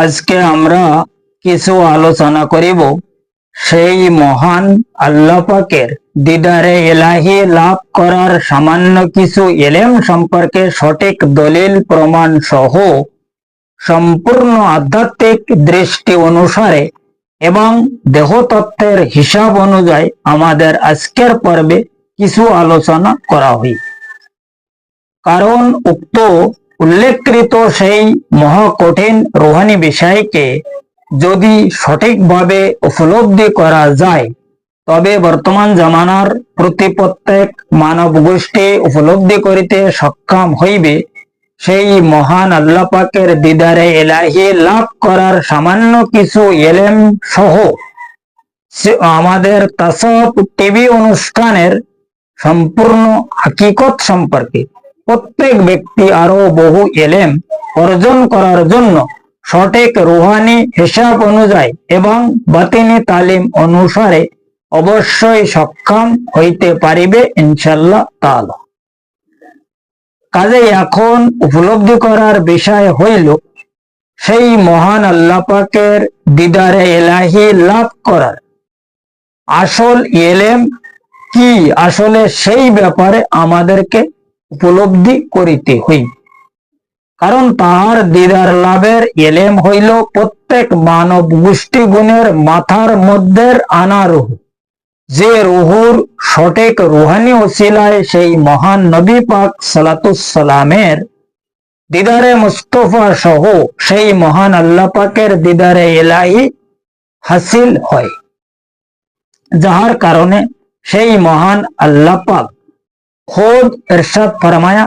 আজকে আমরা কিছু আলোচনা করিব। সেই মহান আল্লাহ পাকের দিদারে এলাহি লাভ করার সামান্য কিছু এলেম সম্পর্কে সঠিক দলিল, প্রমাণ সহ সম্পূর্ণ আধ্যাত্মিক দৃষ্টি অনুসারে এবং দেহতত্ত্বের হিসাব অনুযায়ী আমাদের আজকের পর্বে কিছু আলোচনা করা হইবে। কারণ উক্ত উল্লেখকৃত সেই মহাকঠিন রোহানি বিষয়কে যদি সঠিকভাবে উপলব্ধি করা যায়, তবে বর্তমান জামানার প্রতি প্রত্যেক মানব গোষ্ঠী উপলব্ধি করিতে সক্ষম হইবে। সেই মহান আল্লাপাকের দিদারে এলাহি লাভ করার সামান্য কিছু এলেম সহ আমাদের তাসব টিভি অনুষ্ঠানের সম্পূর্ণ হাকিকত সম্পর্কে প্রত্যেক ব্যক্তি আরও বহু এলেম অর্জন করার জন্য সঠিক রুহানি হিসাব অনুযায়ী এবং বাতিনি তালিম অনুসারে অবশ্যই সক্ষম হইতে পারিবে ইনশাল্লাহ তাআলা। কাজে এখন উপলব্ধি করার বিষয় হইল, সেই মহান আল্লাহ পাকের দিদারে এলাহি লাভ করার আসল এলেম কি? আসলে সেই ব্যাপারে আমাদেরকে উপলব্ধি করিতে হইবে কারণ তাহার দিদার লাভের এলেম হইল প্রত্যেক মানব গোষ্ঠী গুণের মাথার মধ্যে আনা রুহ যে রুহুর সঠিক রুহানি ওসিলায় সেই মহান নবী পাক সালাতুসালামের দিদারে মুস্তফা সহ সেই মহান আল্লাহ পাকের দিদারে এলাহি হাসিল হয়। যাহার কারণে সেই মহান আল্লাহ পাক খোদ ইরশাদ ফরমায়া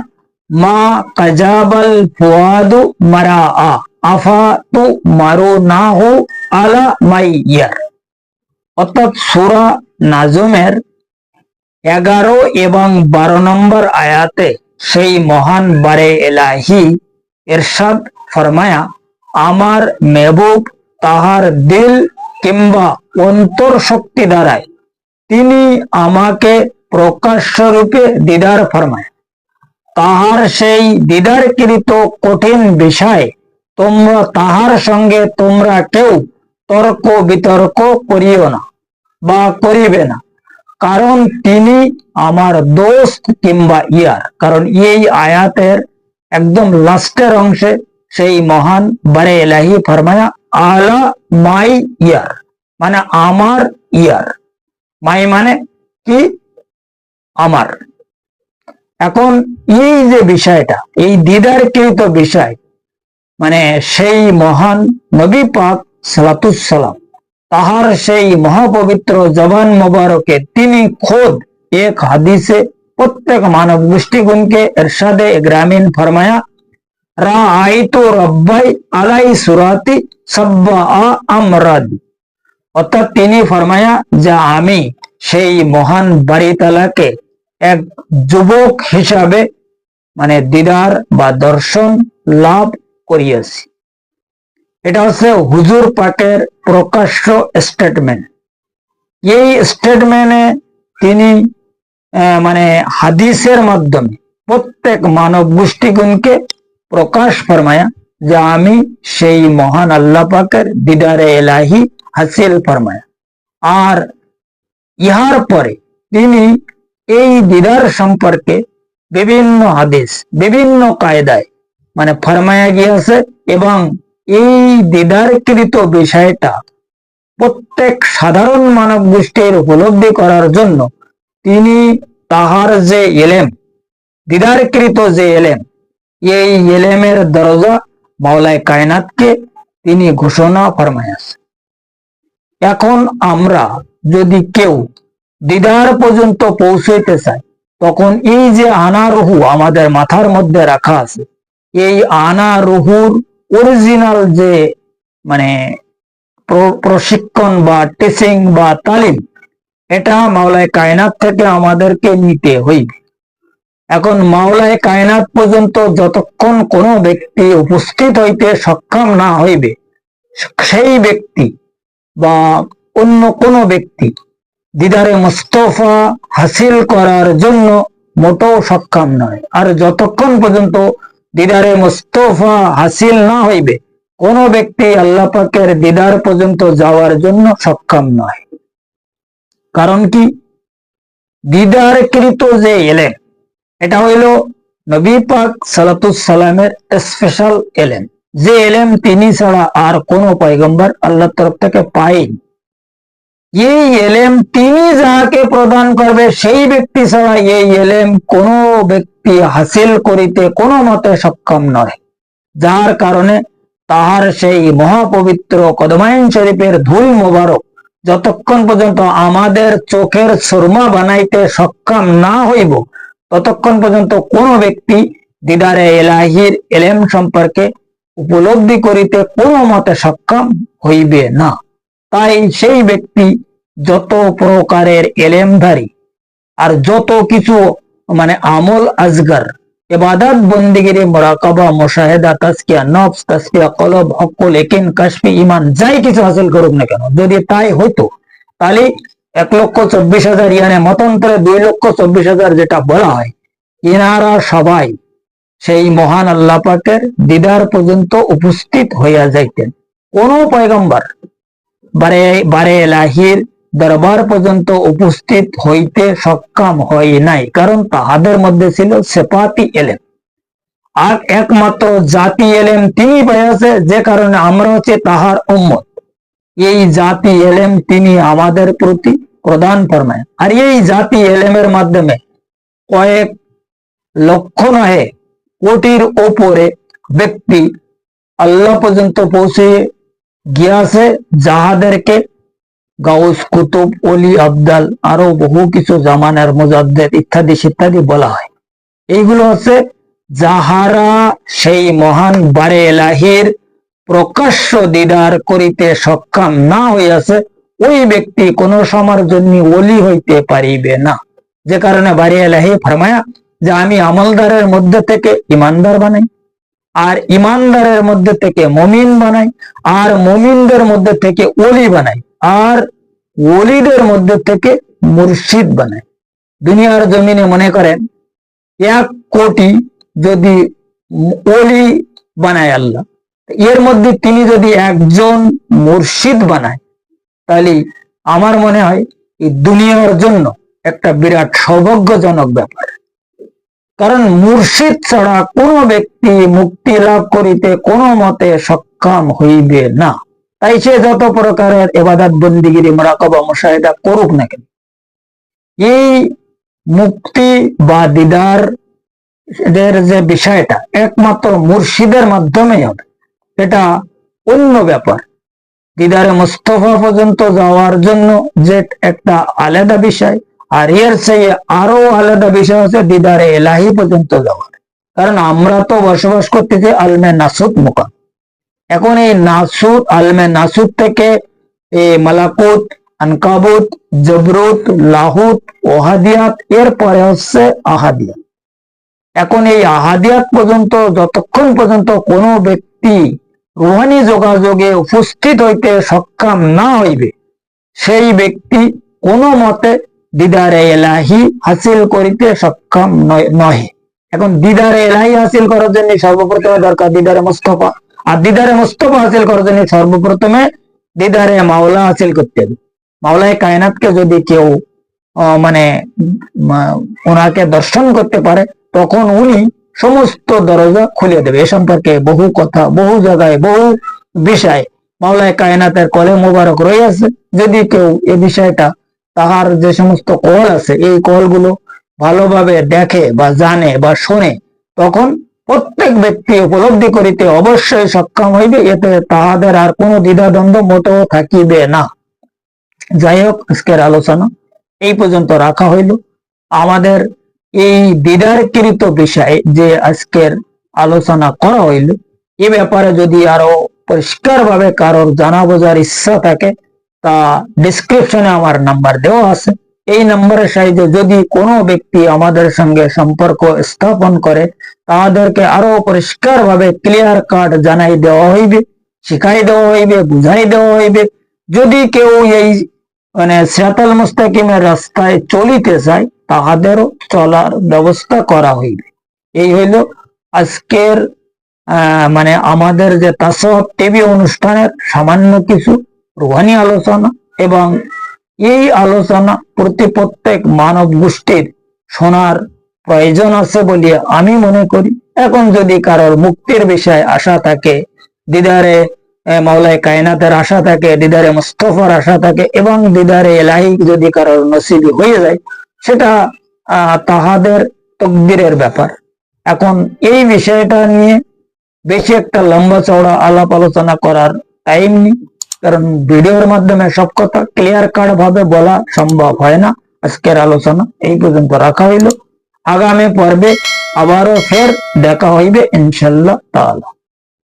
মা কাজাবাল ফুয়াদু মারা আফা তু মারু না হো আলা মাই ইয়ার অর্থাৎ সুরা নাজমের এগারো এবং বারো নম্বর আয়াতে সেই মহান বারে এলাহি এরশাদ ফরমায়া আমার মেহবুব তাহার দিল কিংবা অন্তর শক্তি দ্বারায় তিনি আমাকে প্রকাশ্য রূপে দিদার ফরমায়। তাহার সেই দিদারকৃত কঠিন বিষয়, তোমরা তাহার সঙ্গে তোমরা কেউ তর্ক বিতর্ক করিও না বা করিবে না। কারণ তিনি আমার দোস্ত কিংবা ইয়ার, কারণ এই আয়াতের একদম লাস্টের অংশে সেই মহান বারে এলাহি ফরমায়া, আলা মাই ইয়ার মানে আমার ইয়ার। মাই মানে কি? আমার। এখন এই যে বিষয়টা, এই দিদারকৃত বিষয় মানে সেই মহান নবী পাক সালাতুসালাম তাহার সেই মহাপবিত্র জবান মোবারকে তিনি খোদ এক হাদিসে প্রত্যেক মানব গোষ্ঠীগুণকে এরশাদে গ্রামীণ ফরমায়া রা আইতো রব্বাই আলাই সুরাতি সাব্বা আমরাদি। অর্থাৎ তিনি ফরমায়া, যে আমি সেই মহান বাড়িতালাকে এক যুবক হিসাবে মানে দিদার বা দর্শন লাভ করিয়াছি। এটা হচ্ছে হুজুর পাকের প্রকাশ্য স্টেটমেন্ট এই স্টেটমেন্টে তিনি মানে হাদিসের মাধ্যমে প্রত্যেক মানব গোষ্ঠীগুণকে প্রকাশ ফরমায়া যে আমি সেই মহান আল্লাহ পাকের দিদারে এলাহি হাসিল ফরমায়া। আর ইহার পরে তিনি এই দিদার সম্পর্কে বিভিন্ন হাদিস, বিভিন্ন কায়দায় মানে ফরমায়া গিয়েছে এবং এই দিদারকৃত বিষয়টা প্রত্যেক সাধারণ মানব গোষ্ঠীর উপলব্ধি করার জন্য তিনি তাহার যে এলেম দিদারকৃত যে এলেম, এই এলেমের দরজা মাওলায় কায়নাতকে তিনি ঘোষণা ফরমায়াছে। এখন আমরা যদি কেউ দিদার পর্যন্ত পৌঁছাইতে চাই তখন এই যে আনা রুহু আমাদের মাথার মধ্যে রাখা আছে, এই আনা রুহুর অরিজিনাল যে মানে প্রশিক্ষণ বা টিচিং বা তালিম, এটা মাওলায় কায়নাত থেকে আমাদেরকে নিতে হইবে। এখন মাওলায় কায়নাত পর্যন্ত যতক্ষণ কোনো ব্যক্তি উপস্থিত হইতে সক্ষম না হইবে, সেই ব্যক্তি বা অন্য কোনো ব্যক্তি দিদারে মুস্তফা হাসিল করার জন্য মোটেও সক্ষম নয়। আর যতক্ষণ পর্যন্ত দিদারে মুস্তফা হাসিল না হইবে, কোন ব্যক্তি আল্লাহ পাকের দিদার পর্যন্ত যাওয়ার জন্য সক্ষম নয়। কারণ কি? দিদারকৃত যে এলেন এটা হইল নবী পাক সালামের স্পেশাল এলেন যে এলেম তিনি ছাড়া আর কোন পয়গম্বর আল্লাহ তরফ থেকে পায়নি। এই এলেম তিনি যাহাকে প্রদান করবে, সেই ব্যক্তি ছাড়া এই এলেম কোন ব্যক্তি হাসিল করিতে কোনো মতে সক্ষম নয়। যার কারণে তাহার সেই মহাপবিত্র কদমাইন শরীফের ধুল মোবারক যতক্ষণ পর্যন্ত আমাদের চোখের সুরমা বানাইতে সক্ষম না হইব, ততক্ষণ পর্যন্ত কোন ব্যক্তি দিদারে এলাহির এলেম সম্পর্কে উপলব্ধি করিতে কোনো মতে সক্ষম হইবে না। তাই সেই ব্যক্তি যত প্রকারের এলেমধারী আর যত কিছু মানে আমল আজগার, ইবাদত বন্দিগিরি, মোরাকাবা, মুশাহেদা তাসকিয়া নফস তাসকিয়া কলব হকুল একিন, কাশফি ইমান যাই কিছু হাসিল করুক না কেন, যদি তাই হইতো, তাহলে এক লক্ষ চব্বিশ হাজার ইয়ানে মতান্তরে দুই লক্ষ চব্বিশ হাজার যেটা বলা হয়, ইনারা সবাই সেই মহান আল্লাহ পাকের দিদার পর্যন্ত উপস্থিত হইয়া যাইতেন। কোন পয়গম্বর বারে বারে এলাহির দরবার পর্যন্ত উপস্থিত হইতে সক্ষম হয় নাই, কারণ তাহাদের মধ্যে ছিল সেপাতি এলেম। আর একমাত্র জাতি এলেম তিনি পেয়েছে যে কারণে আমরা হচ্ছে তাহার উম্মত। এই জাতি এলেম তিনি আমাদের প্রতি প্রদান ফরমায়। আর এই জাতি এলেমের মাধ্যমে কয়েক লক্ষ নহে, কোটির ওপরে ব্যক্তি আল্লাহ পর্যন্ত পৌঁছে গিয়াছে, যাহাদেরকে গাউস, কুতুব অলি আবদাল আরও বহু কিছু জামানের মুজাদ্দেদ ইত্যাদি ইত্যাদি বলা হয়। এইগুলো হচ্ছে যাহারা সেই মহান বারে এলাহির প্রকাশ্য দিদার করিতে সক্ষম না হইয়াছে, ওই ব্যক্তি কোন সময়ের জন্য অলি হইতে পারিবে না। যে কারণে বারে এলাহি ফরমায়া যে আমি আমলদারের মধ্যে থেকে ইমানদার বানাই। আর ইমানদারের মধ্যে থেকে মমিন বানাই আর মমিনদের মধ্যে থেকে ওলি বানাই আর ওলিদের মধ্যে থেকে মুর্শিদ বানায়। দুনিয়ার জমিনে মনে করেন, এক কোটি যদি ওলি বানায় আল্লাহ, এর মধ্যে তিনি যদি একজন মুর্শিদ বানায়, তাহলে আমার মনে হয় এই দুনিয়ার জন্য একটা বিরাট সৌভাগ্যজনক ব্যাপার। কারণ মুর্শিদ ছাড়া কোনো ব্যক্তি মুক্তি লাভ করিতে কোনো মতে সক্ষম হইবে না। তাই সে যত প্রকারের এবাদাত বন্দিগিরি মোরাকবা মুশাহিদা করুক না কেন। এই মুক্তি বা দিদার এদের যে বিষয়টা একমাত্র মুর্শিদের মাধ্যমেই হবে। এটা অন্য ব্যাপার। দিদারে মুস্তফা পর্যন্ত যাওয়ার জন্য যে একটা আলাদা বিষয় আর এর চেয়ে আরও আলাদা বিষয় হচ্ছে দিদারে এলাহি পর্যন্ত যাওয়ার। কারণ আমরা তো বসবাস করতেছি আলমে নাসুদ মুকাম। এখন এই নাসুদ, আলমে নাসুদ থেকে এই মালাকুত, আনকাবুত, জবরুত, লাহুত, ওহাদিয়াত, এর পরে হচ্ছে আহাদিয়াত। এখন এই আহাদিয়াত পর্যন্ত, যতক্ষণ পর্যন্ত কোনো ব্যক্তি রুহানি যোগাযোগে উপস্থিত হইতে সক্ষম না হইবে, সেই ব্যক্তি কোনো মতে দিদারে এলাহি হাসিল করিতে সক্ষম নহে। এখন দিদারে এলাহি হাসিল করার জন্য সর্বপ্রথমে দরকার দিদারে মোস্তফা। আর দিদারে মোস্তফা হাসিল করার জন্য সর্বপ্রথমে দিদারে মাওলা হাসিল করতে হবে। মাওলায় কায়নাতকে যদি কেউ মানে ওনাকে দর্শন করতে পারে, তখন উনি সমস্ত দরজা খুলে দেবে। এ সম্পর্কে বহু কথা, বহু জায়গায়, বহু বিষয় মাওলায় কায়নাতের কলে মোবারক রয়েছে যদি কেউ এ বিষয়টা তাহার যে সমস্ত কল আছে, এই কলগুলো ভালোভাবে দেখে বা জানে বা শোনে, তখন প্রত্যেক ব্যক্তি উপলব্ধি করিতে অবশ্যই সক্ষম হইবে, এতে তাহাদের আর কোনো দ্বিধাদ্বন্দ্ব মোটেও থাকিবে না। যাই হোক, আজকের আলোচনা এই পর্যন্ত রাখা হইল। আমাদের এই দিদারকৃত বিষয়ে যে আজকের আলোচনা করা হইল, এ ব্যাপারে যদি আরও পরিষ্কার ভাবে কারোর জানা বোঝার ইচ্ছা থাকে ডিসক্রিপশনে আমার নাম্বার দেওয়া আছে। এই নম্বরের সাহায্যে যদি কোনো ব্যক্তি আমাদের সঙ্গে সম্পর্ক স্থাপন করে, তাদেরকে আরও পরিষ্কার ভাবে ক্লিয়ার কার্ড জানাই দেওয়া হইবে, শিখাই দেওয়া হইবে, বুঝাই দেওয়া হইবে। যদি কেউ এই মানে সেতাল মুস্তাকিমের রাস্তায় চলিতে চায় তাহাদেরও চলার ব্যবস্থা করা হইবে। এই হইল আজকের মানে আমাদের যে তাসব টিভি অনুষ্ঠানের সামান্য কিছু রুহানি আলোচনা এবং এই আলোচনা প্রতি প্রত্যেক মানব গোষ্ঠীর শোনার প্রয়োজন আছে বলে আমি মনে করি। এখন যদি কারোর মুক্তির বিষয়ে আশা থাকে দিদারে আহ, মাওলাই কায়নাতের আশা থাকে দিদারে মুস্তফার আশা থাকে এবং দিদারে এলাহি যদি কারোর নসিবি হয়ে যায় সেটা তাহাদের তকদিরের ব্যাপার। এখন এই বিষয়টা নিয়ে বেশি একটা লম্বা চওড়া আলাপ আলোচনা করার টাইম নেই। কারণ ভিডিওর মাধ্যমে সব কথা ক্লিয়ার কাট ভাবে বলা সম্ভব হয় না। আজকের আলোচনা এই পর্যন্ত রাখা হইল। আগামী পর্বে আবারও ফের দেখা হইবে ইনশাল্লাহ তাআলা।